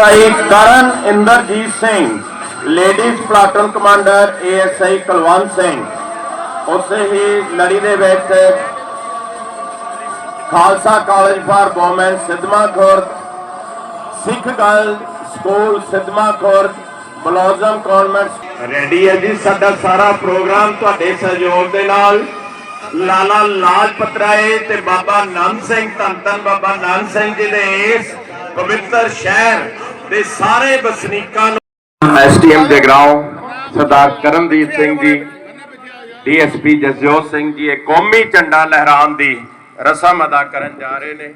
ASI Karan Inderjit Singh, ladies platoon commander ASI Kulwant Singh. ਉਸੇ ਹੀ ਲੜੀ ਦੇ ਵਿੱਚ Khalsa college for women Sidhwan Khurd Sikh girl school Sidhwan Khurd blossom convent ready ਹੈ ਜੀ, ਸਾਡਾ ਸਾਰਾ ਪ੍ਰੋਗਰਾਮ ਤੁਹਾਡੇ ਸਹਿਯੋਗ ਦੇ ਨਾਲ। ਲਾਲਾ ਲਾਜਪਤ ਰਾਏ ਤੇ ਬਾਬਾ ਨਾਨਕ ਸਿੰਘ, ਧੰਨ ਧੰਨ ਬਾਬਾ ਨਾਨਕ ਸਿੰਘ ਜੀ ਦੇ ਇਸ ਪਵਿੱਤਰ ਸ਼ਹਿਰ ਦੇ ਸਾਰੇ ਵਸਨੀਕਾਂ ਨੂੰ ਐਸਟੀਐਮ ਜਗਰਾਉਂ ਸਰਦਾਰ ਕਰਮਦੀਪ ਸਿੰਘ ਜੀ, ਡੀਐਸਪੀ ਜਸਜੋਤ ਸਿੰਘ ਜੀ, ਇਹ ਕੌਮੀ ਝੰਡਾ ਲਹਿਰਾਉਣ ਦੀ ਰਸਮ ਅਦਾ ਕਰਨ ਜਾ ਰਹੇ ਨੇ।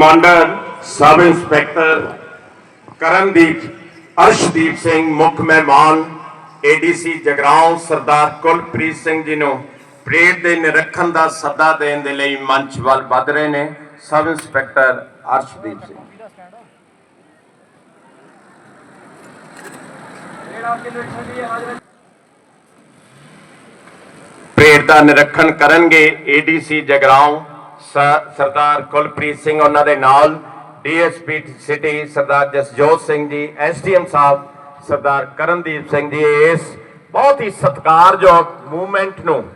Commander, sub inspector Karandeep, Arshdeep Singh ਮੁੱਖ ਮਹਿਮਾਨ, ਏਡੀਸੀ ਜਗਰਾਉਂ ਸਰਦਾਰ ਕੁਲਪ੍ਰੀਤ ਸਿੰਘ ਜੀ ਨੂੰ ਪਰੇਡ ਦੇ ਨਿਰੀਖਣ ਦਾ ਸੱਦਾ ਦੇਣ ਦੇ ਲਈ ਮੰਚ ਵੱਲ ਵੱਧ ਰਹੇ ਨੇ sub inspector Arshdeep Singh. Parade ਦਾ ਨਿਰੀਖਣ ਕਰਨਗੇ ਏਡੀਸੀ ਜਗਰਾਉਂ ਸ- ਸਰਦਾਰ ਕੁਲਪ੍ਰੀਤ ਸਿੰਘ ਉਹਨਾਂ ਦੇ ਨਾਲ, DSP city Sardar Jasjot Singh ji, SDM ਸਾਹਿਬ ਸਰਦਾਰ ਕਰਨਦੀਪ ਸਿੰਘ ਜੀ, ਇਸ ਬਹੁਤ ਹੀ ਸਤਿਕਾਰਯੋਗ ਮੂਵਮੈਂਟ ਨੂੰ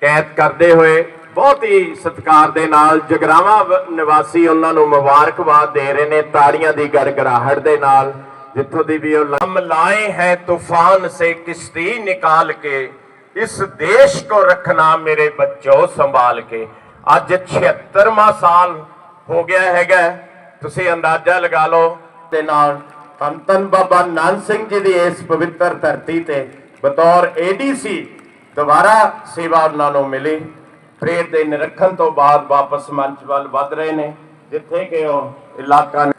ਕੈਦ ਕਰਦੇ ਹੋਏ, ਬਹੁਤ ਹੀ ਸਤਿਕਾਰ ਦੇ ਨਾਲ ਜਗਰਾਵਾਂ ਵ- ਨਿਵਾਸੀ ਉਹਨਾਂ ਨੂੰ ਮੁਬਾਰਕਬਾਦ ਦੇ ਰਹੇ ਨੇ, ਤਾੜੀਆਂ ਦੀ ਗੜਗੜਾਹਟ ਦੇ ਨਾਲ, ਜਿੱਥੋਂ ਦੀ ਵੀ ਉਹ ਲੰਮ ਲਾਏ ਹੈ, ਤੂਫਾਨ ਸੇ ਕਿਸ਼ਤੀ ਨਿਕਾਲ ਕੇ ਇਸ ਦੇਸ਼ ਕੋ ਰੱਖਣਾ ਮੇਰੇ ਬੱਚੋ ਸੰਭਾਲ ਕੇ। ਅੱਜ 76ਵਾਂ ਸਾਲ ਹੋ ਗਿਆ ਹੈਗਾ। ਤੁਸੀਂ ਅੰਦਾਜ਼ਾ ਲਗਾ ਲਓ। ਦੇ ਨਾਲ ਧੰਨ ਧੰਨ ਬਾਬਾ ਨਾਨਕ ਸਿੰਘ ਜੀ ਦੀ ਇਸ ਪਵਿੱਤਰ ਧਰਤੀ ਤੇ ਬਤੌਰ ਏਡੀਸੀ ਦੁਬਾਰਾ ਸੇਵਾ ਉਹਨਾਂ ਨੂੰ ਮਿਲੀ। ਪਰੇਡ ਦੇ ਨਿਰੀਖਣ ਤੋਂ ਬਾਅਦ ਵਾਪਸ ਮੰਚ ਵੱਲ ਵਧ ਰਹੇ ਨੇ ਜਿੱਥੇ ਕਿ ਉਹ ਇਲਾਕਾ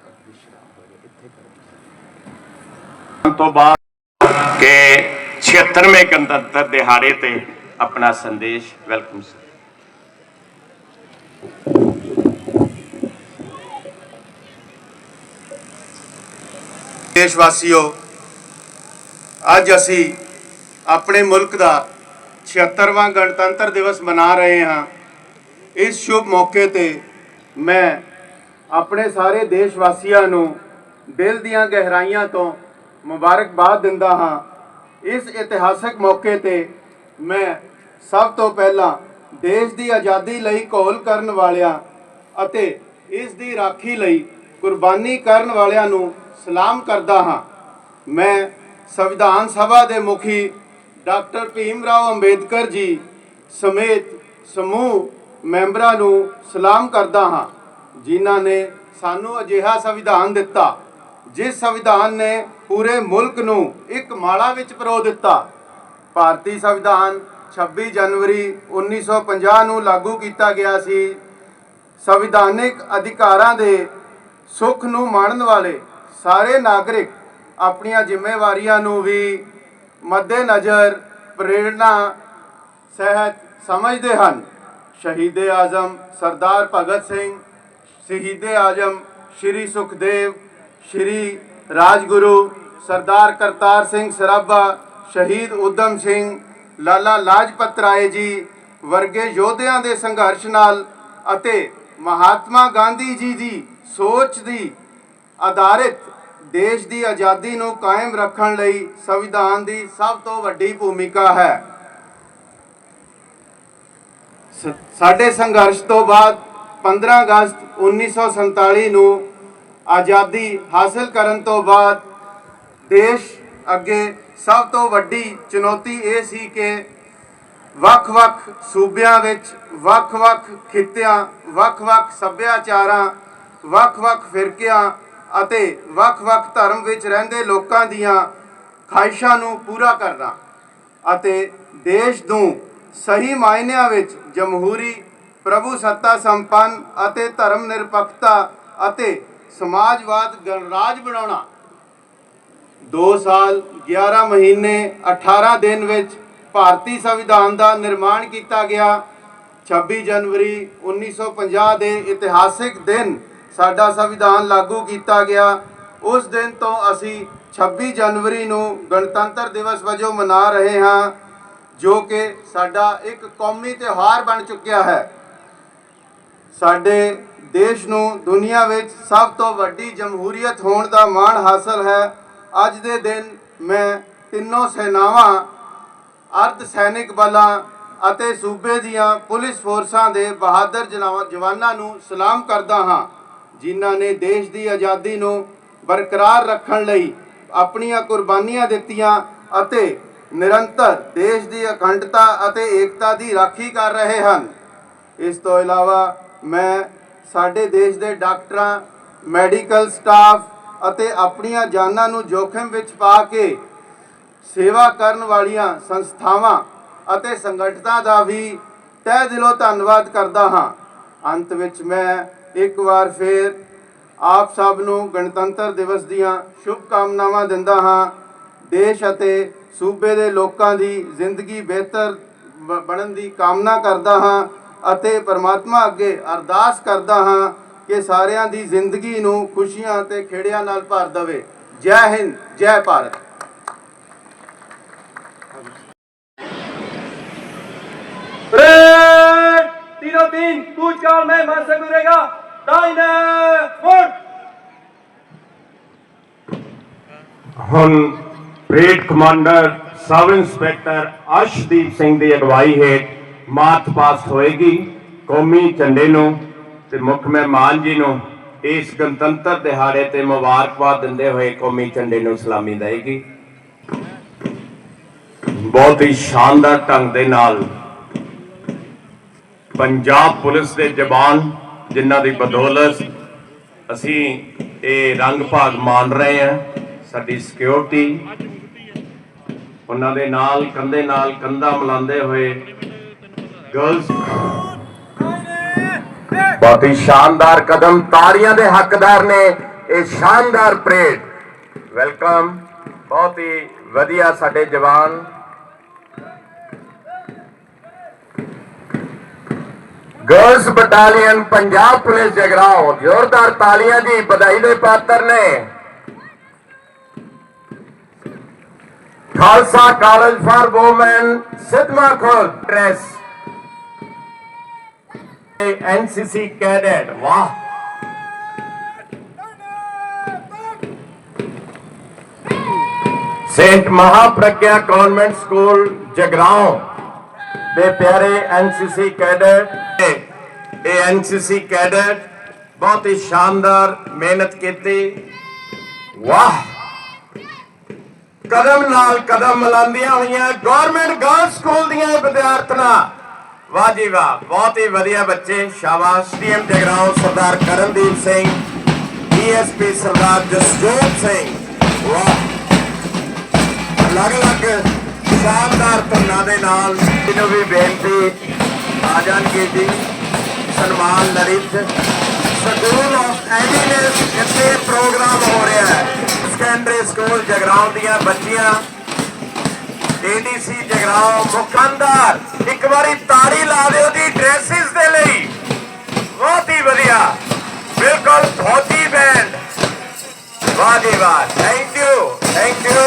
ਤੋਂ ਬਾਅਦ ਕਿ 76ਵੇਂ ਗਣਤੰਤਰ ਦਿਹਾੜੇ ਤੇ ਆਪਣਾ ਸੰਦੇਸ਼ ਵੈਲਕਮ ਸਰ ਦੇਸ਼ ਵਾਸੀਓ ਅੱਜ ਅਸੀਂ ਆਪਣੇ ਮੁਲਕ ਦਾ 76ਵਾਂ ਗਣਤੰਤਰ ਦਿਵਸ ਮਨਾ ਰਹੇ ਹਾਂ। ਇਸ ਸ਼ੁਭ ਮੌਕੇ ਤੇ ਮੈਂ ਆਪਣੇ ਸਾਰੇ ਦੇਸ਼ ਵਾਸੀਆਂ ਨੂੰ ਦਿਲ ਦੀਆਂ ਗਹਿਰਾਈਆਂ ਤੋਂ ਮੁਬਾਰਕਬਾਦ ਦਿੰਦਾ ਹਾਂ। ਇਸ ਇਤਿਹਾਸਕ ਮੌਕੇ ਤੇ ਮੈਂ ਸਭ ਤੋਂ ਪਹਿਲਾਂ ਦੇਸ਼ ਦੀ ਆਜ਼ਾਦੀ ਲਈ ਘੋਲ ਕਰਨ ਵਾਲਿਆਂ ਅਤੇ ਇਸ ਦੀ ਰਾਖੀ ਲਈ ਕੁਰਬਾਨੀ ਕਰਨ ਵਾਲਿਆਂ ਨੂੰ ਸਲਾਮ ਕਰਦਾ ਹਾਂ। ਮੈਂ ਸੰਵਿਧਾਨ ਸਭਾ ਦੇ ਮੁਖੀ ਡਾਕਟਰ ਭੀਮ ਰਾਓ ਅੰਬੇਦਕਰ ਜੀ ਸਮੇਤ ਸਮੂਹ ਮੈਂਬਰਾਂ ਨੂੰ ਸਲਾਮ ਕਰਦਾ ਹਾਂ, ਜਿਨ੍ਹਾਂ ਨੇ ਸਾਨੂੰ ਅਜਿਹਾ ਸੰਵਿਧਾਨ ਦਿੱਤਾ, ਜਿਸ ਸੰਵਿਧਾਨ ਨੇ ਪੂਰੇ ਮੁਲਕ ਨੂੰ ਇੱਕ ਮਾਲਾ ਵਿੱਚ ਪਰੋ ਦਿੱਤਾ। ਭਾਰਤੀ ਸੰਵਿਧਾਨ 26 ਜਨਵਰੀ 1950 ਨੂੰ ਲਾਗੂ ਕੀਤਾ ਗਿਆ ਸੀ। ਸੰਵਿਧਾਨਿਕ ਅਧਿਕਾਰਾਂ ਦੇ ਸੁੱਖ ਨੂੰ ਮਾਣਨ ਵਾਲੇ ਸਾਰੇ ਨਾਗਰਿਕ ਆਪਣੀਆਂ ਜ਼ਿੰਮੇਵਾਰੀਆਂ ਨੂੰ ਵੀ ਮੱਦੇਨਜ਼ਰ ਪ੍ਰੇਰਣਾ ਸਹਿਤ ਸਮਝਦੇ ਹਨ। ਸ਼ਹੀਦ ਆਜ਼ਮ ਸਰਦਾਰ ਭਗਤ ਸਿੰਘ, ਸ਼ਹੀਦ ਆਜ਼ਮ ਸ਼੍ਰੀ ਸੁਖਦੇਵ, ਸ਼੍ਰੀ ਰਾਜਗੁਰੂ ਸਰਦਾਰ ਕਰਤਾਰ ਸਿੰਘ ਸਰਾਭਾ, ਸ਼ਹੀਦ ਉਦਮ ਸਿੰਘ, ਲਾਲਾ ਲਾਜਪਤ ਰਾਏ ਜੀ, ਵਰਗੇ ਯੋਧਿਆਂ ਦੇ ਸੰਘਰਸ਼ ਨਾਲ ਅਤੇ ਮਹਾਤਮਾ ਗਾਂਧੀ ਜੀ ਦੀ ਸੋਚ ਦੀ ਆਧਾਰਿਤ ਦੇਸ਼ ਦੀ ਆਜ਼ਾਦੀ ਨੂੰ ਕਾਇਮ ਰੱਖਣ ਲਈ ਸੰਵਿਧਾਨ ਦੀ ਸਭ ਤੋਂ ਵੱਡੀ ਭੂਮਿਕਾ ਹੈ। ਸਾਡੇ ਸੰਘਰਸ਼ ਤੋਂ ਬਾਅਦ 15 ਅਗਸਤ 1947 ਨੂੰ ਆਜ਼ਾਦੀ ਹਾਸਲ ਕਰਨ ਤੋਂ ਬਾਅਦ ਦੇਸ਼ ਅੱਗੇ ਸਭ ਤੋਂ ਵੱਡੀ ਚੁਣੌਤੀ ਇਹ ਸੀ ਕਿ ਵੱਖ-ਵੱਖ ਸੂਬਿਆਂ ਵਿੱਚ ਵੱਖ-ਵੱਖ ਖਿੱਤਿਆਂ, ਵੱਖ-ਵੱਖ ਸੱਭਿਆਚਾਰਾਂ, ਵੱਖ-ਵੱਖ ਫਿਰਕਿਆਂ ਅਤੇ ਵੱਖ-ਵੱਖ ਧਰਮ ਵਿੱਚ ਰਹਿੰਦੇ ਲੋਕਾਂ ਦੀਆਂ ਖਾਹਿਸ਼ਾਂ ਨੂੰ ਪੂਰਾ ਕਰਨਾ ਅਤੇ ਦੇਸ਼ ਨੂੰ ਸਹੀ ਮਾਇਨਿਆਂ ਵਿੱਚ ਜਮਹੂਰੀ, ਪ੍ਰਭੂ ਸੱਤਾ ਸੰਪੰਨ ਅਤੇ ਧਰਮ ਨਿਰਪੱਖਤਾ ਅਤੇ ਸਮਾਜਵਾਦ ਗਣਰਾਜ ਬਣਾਉਣਾ। 2 ਸਾਲ 11 ਮਹੀਨੇ 18 ਦਿਨ ਵਿੱਚ ਭਾਰਤੀ ਸੰਵਿਧਾਨ ਦਾ ਨਿਰਮਾਣ ਕੀਤਾ ਗਿਆ। 26 ਜਨਵਰੀ 1950 ਦੇ ਇਤਿਹਾਸਿਕ ਦਿਨ ਸਾਡਾ ਸੰਵਿਧਾਨ ਲਾਗੂ ਕੀਤਾ ਗਿਆ। ਉਸ ਦਿਨ ਤੋਂ ਅਸੀਂ 26 ਜਨਵਰੀ ਨੂੰ ਗਣਤੰਤਰ ਦਿਵਸ ਵਜੋਂ ਮਨਾ ਰਹੇ ਹਾਂ, ਜੋ ਕਿ ਸਾਡਾ ਇੱਕ ਕੌਮੀ ਤਿਉਹਾਰ ਬਣ ਚੁੱਕਿਆ ਹੈ। ਸਾਡੇ ਦੇਸ਼ ਨੂੰ ਦੁਨੀਆ ਵਿੱਚ ਸਭ ਤੋਂ ਵੱਡੀ ਜਮਹੂਰੀਅਤ ਹੋਣ ਦਾ ਮਾਣ ਹਾਸਲ ਹੈ। ਅੱਜ ਦੇ ਦਿਨ ਮੈਂ ਤਿੰਨੋਂ ਸੈਨਾਵਾਂ, ਅਰਧ ਸੈਨਿਕ ਬਲਾਂ ਅਤੇ ਸੂਬੇ ਦੀਆਂ ਪੁਲਿਸ ਫੋਰਸਾਂ ਦੇ ਬਹਾਦਰ ਜਨਾਵਾ- ਜਵਾਨਾਂ ਨੂੰ ਸਲਾਮ ਕਰਦਾ ਹਾਂ, ਜਿਨ੍ਹਾਂ ਨੇ ਦੇਸ਼ ਦੀ ਆਜ਼ਾਦੀ ਨੂੰ ਬਰਕਰਾਰ ਰੱਖਣ ਲਈ ਆਪਣੀਆਂ ਕੁਰਬਾਨੀਆਂ ਦਿੱਤੀਆਂ ਅਤੇ ਨਿਰੰਤਰ ਦੇਸ਼ ਦੀ ਅਖੰਡਤਾ ਅਤੇ ਏਕਤਾ ਦੀ ਰਾਖੀ ਕਰ ਰਹੇ ਹਨ। ਇਸ ਤੋਂ ਇਲਾਵਾ ਮੈਂ ਸਾਡੇ ਦੇਸ਼ ਦੇ ਡਾਕਟਰਾਂ, ਮੈਡੀਕਲ ਸਟਾਫ ਅਤੇ ਆਪਣੀਆਂ ਜਾਨਾਂ ਨੂੰ ਜੋਖਮ ਵਿੱਚ ਪਾ ਕੇ ਸੇਵਾ ਕਰਨ ਵਾਲੀਆਂ ਸੰਸਥਾਵਾਂ ਅਤੇ ਸੰਗਠਨਾਂ ਦਾ ਵੀ ਤਹਿ ਦਿਲੋਂ ਧੰਨਵਾਦ ਕਰਦਾ ਹਾਂ। ਅੰਤ ਵਿੱਚ ਮੈਂ ਇੱਕ ਵਾਰ ਫੇਰ ਆਪ ਸਭ ਨੂੰ ਗਣਤੰਤਰ ਦਿਵਸ ਦੀਆਂ ਸ਼ੁਭ ਕਾਮਨਾਵਾਂ ਦਿੰਦਾ ਹਾਂ। ਦੇਸ਼ ਅਤੇ ਸੂਬੇ ਦੇ ਲੋਕਾਂ ਦੀ ਜ਼ਿੰਦਗੀ ਬਿਹਤਰ ਬ- ਬਣਨ ਦੀ ਕਾਮਨਾ ਕਰਦਾ ਹਾਂ। ਅਤੇ ਪਰਮਾਤਮਾ ਅੱਗੇ ਅਰਦਾਸ ਕਰਦਾ ਹਾਂ ਕਿ ਸਾਰਿਆਂ ਦੀ ਜ਼ਿੰਦਗੀ ਨੂੰ ਖੁਸ਼ੀਆਂ ਅਤੇ ਖੇੜਿਆਂ ਨਾਲ ਭਰ ਦੇਵੇ ਜੈ ਹਿੰਦ ਜੈ ਭਾਰਤ Red! तीनों तीन कूच काल में मन से गुजरेगा दाहिने मुड़ ਹੁਣ parade commander sub inspector Arshdeep Singh ਦੀ ਅਗਵਾਈ ਹੇਠ ਮਾਰਚ ਪਾਸ ਹੋਏਗੀ ਕੌਮੀ ਝੰਡੇ ਨੂੰ ਤੇ ਮੁੱਖ ਮਹਿਮਾਨ ਜੀ ਨੂੰ। ਇਸ ਗਣਤੰਤਰ ਦਿਹਾੜੇ ਤੇ ਮੁਬਾਰਕਬਾਦ ਦਿੰਦੇ ਹੋਏ ਕੌਮੀ ਝੰਡੇ ਨੂੰ ਸਲਾਮੀ ਦੇਗੀ। ਬਹੁਤ ਹੀ ਸ਼ਾਨਦਾਰ ਢੰਗ ਦੇ ਨਾਲ ਪੰਜਾਬ ਪੁਲਿਸ ਦੇ ਜਵਾਨ ਜਿਨ੍ਹਾਂ ਦੀ ਬਦੌਲਤ ਅਸੀਂ ਇਹ ਰੰਗ ਭਾਗ ਮਾਨ ਰਹੇ ਹਾਂ, ਸਾਡੀ ਸਿਕਿਉਰਿਟੀ ਉਹਨਾਂ ਦੇ ਨਾਲ, ਕੰਧੇ ਨਾਲ, ਕੰਧਾ ਮਿਲਾਉਂਦੇ ਹੋਏ ਗਰਲਸ ਬਹੁਤ ਹੀ ਸ਼ਾਨਦਾਰ ਕਦਮ ਤਾੜੀਆਂ ਦੇ ਹੱਕਦਾਰ ਨੇ, ਇਹ ਸ਼ਾਨਦਾਰ ਪਰੇਡ ਵੈਲਕਮ ਬਹੁਤ ਹੀ ਵਧੀਆ ਸਾਡੇ ਜਵਾਨ। Girls battalion Punjab police Jagraon ਜ਼ੋਰਦਾਰ ਤਾਲੀਆਂ ਦੀ ਵਧਾਈ ਦੇ ਪਾਤਰ ਨੇ। Khalsa college for women, Sidhwan Khurd dress NCC cadet ਵਾਹ saint Mahapragya convent school Jagraon ਦੇ ਪਿਆਰੇ ਐਨਸੀਸੀ ਕੈਡਟ ਇਹ ਐਨਸੀਸੀ ਕੈਡਟ ਬਹੁਤ ਹੀ ਸ਼ਾਨਦਾਰ ਮਿਹਨਤ ਕੀਤੀ ਵਾਹ ਕਦਮ ਨਾਲ ਕਦਮ ਮਿਲਾਉਂਦੀਆਂ ਹੋਈਆਂ ਗਵਰਨਮੈਂਟ ਗਰਲਸ ਸਕੂਲ ਦੀਆਂ ਵਿਦਿਆਰਥਣਾਂ ਵਾਹ ਜੀ ਵਾਹ, ਬਹੁਤ ਹੀ ਵਧੀਆ ਬੱਚੇ, ਸ਼ਾਬਾਸ਼। TM Jagraon, Sardar Karandeep Singh, DSP Sardar Jasjot Singh. ਵਾਹ। ਅਲੱਗ-ਅਲੱਗ ਸ਼ਾਨਦਾਰ ਧੁਨਾਂ ਦੇ ਨਾਲ ਇਹਨੂੰ ਵੀ ਬੇਨਤੀ ਆ ਜਾਣਗੇ ਜੀ। ਸਨਮਾਨ ਲਲਿਤ ਸਕੂਲ ਆਫ ਐਮੀਨੈਂਸ ਇੱਥੇ ਪ੍ਰੋਗਰਾਮ ਹੋ ਰਿਹਾ ਹੈ। ਸੈਕੰਡਰੀ ਸਕੂਲ ਜਗਰਾਉਂ ਦੀਆਂ ਬੱਚੀਆਂ ਏਡੀਸੀ ਜਗਰਾਉਂ ਮੁਖੰਦਰ ਇੱਕ ਵਾਰੀ ਤਾੜੀ ਲਾ ਦਿਓ ਜੀ ਡਰੈਸਿਸ ਦੇ ਲਈ। ਬਹੁਤ ਹੀ ਵਧੀਆ। ਬਿਲਕੁਲ ਧੋਤੀ ਬੈਂਡ ਵਾਹ ਜੀ ਵਾਹ। ਥੈਂਕ ਯੂ ਥੈਂਕ ਯੂ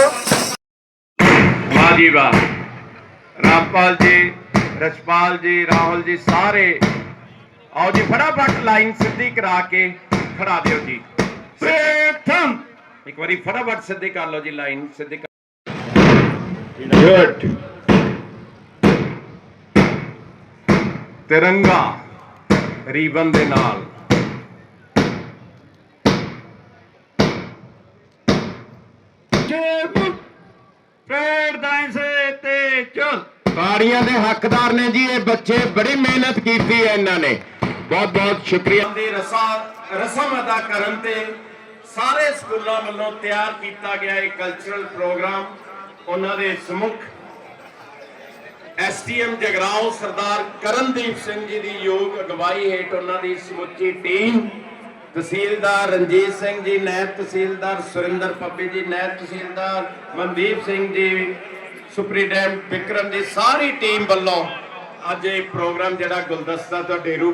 ਵਾਹ ਜੀ ਵਾਹ। ਰਾਮਪਾਲ ਜੀ ਰਸਪਾਲ ਜੀ, ਰਾਹੁਲ ਜੀ ਸਾਰੇ। ਆਓ ਜੀ, ਫਟਾਫਟ ਲਾਈਨ ਸਿੱਧੀ ਕਰਾ ਕੇ ਖੜਾ ਦਿਓ ਜੀ। ਪ੍ਰਥਮ ਇੱਕ ਵਾਰੀ ਫਟਾਫਟ ਸਿੱਧੀ ਕਰ ਲਓ ਜੀ, ਲਾਈਨ ਸਿੱਧੀ गट ਤਿਰੰਗਾ ਰੀਬਨ ਦੇ ਨਾਲ ਜੇਬ ਪੇੜ ਦਾਇਸੇ ਤੇ ਚਲ ਤਾੜੀਆਂ ਦੇ ਹੱਕਦਾਰ ਨੇ ਜੀ ਇਹ ਬੱਚੇ ਬੜੀ ਮਿਹਨਤ ਕੀਤੀ ਹੈ ਇਹਨਾਂ ਨੇ। ਬਹੁਤ ਬਹੁਤ ਸ਼ੁਕਰੀਆ। ਦੀ ਰਸਾ ਰਸਮ ਅਦਾ ਕਰਨ ਤੇ ਸਾਰੇ ਸਕੂਲਾਂ ਵੱਲੋਂ ਤਿਆਰ ਕੀਤਾ ਗਿਆ ਇਹ ਕਲਚਰਲ ਪ੍ਰੋਗਰਾਮ ਉਹਨਾਂ ਦੇ ਸਮੁੱਖ ਐਸਟੀਐਮ ਜਗਰਾਉਂ ਸਰਦਾਰ ਕਰਨਦੀਪ ਸਿੰਘ ਜੀ ਦੀ ਯੋਗ ਅਗਵਾਈ ਹੇਠ ਉਹਨਾਂ ਦੀ ਸਮੁੱਚੀ ਟੀਮ, ਤਹਿਸੀਲਦਾਰ ਰਣਜੀਤ ਸਿੰਘ ਜੀ ਨਾਇਬ ਤਹਿਸੀਲਦਾਰ ਸੁਰਿੰਦਰ ਪੱਪੀ ਜੀ ਨਾਇਬ ਤਹਿਸੀਲਦਾਰ ਮਨਦੀਪ ਸਿੰਘ ਜੀ, ਸੁਪਰੀਡੈਂਟ ਵਿਕਰਮ ਜੀ, ਸਾਰੀ ਟੀਮ ਵੱਲੋਂ ਅੱਜ ਇਹ ਪ੍ਰੋਗਰਾਮ ਜਿਹੜਾ ਗੁਲਦਸਤਾ ਤੁਹਾਡੇ ਰੂਪ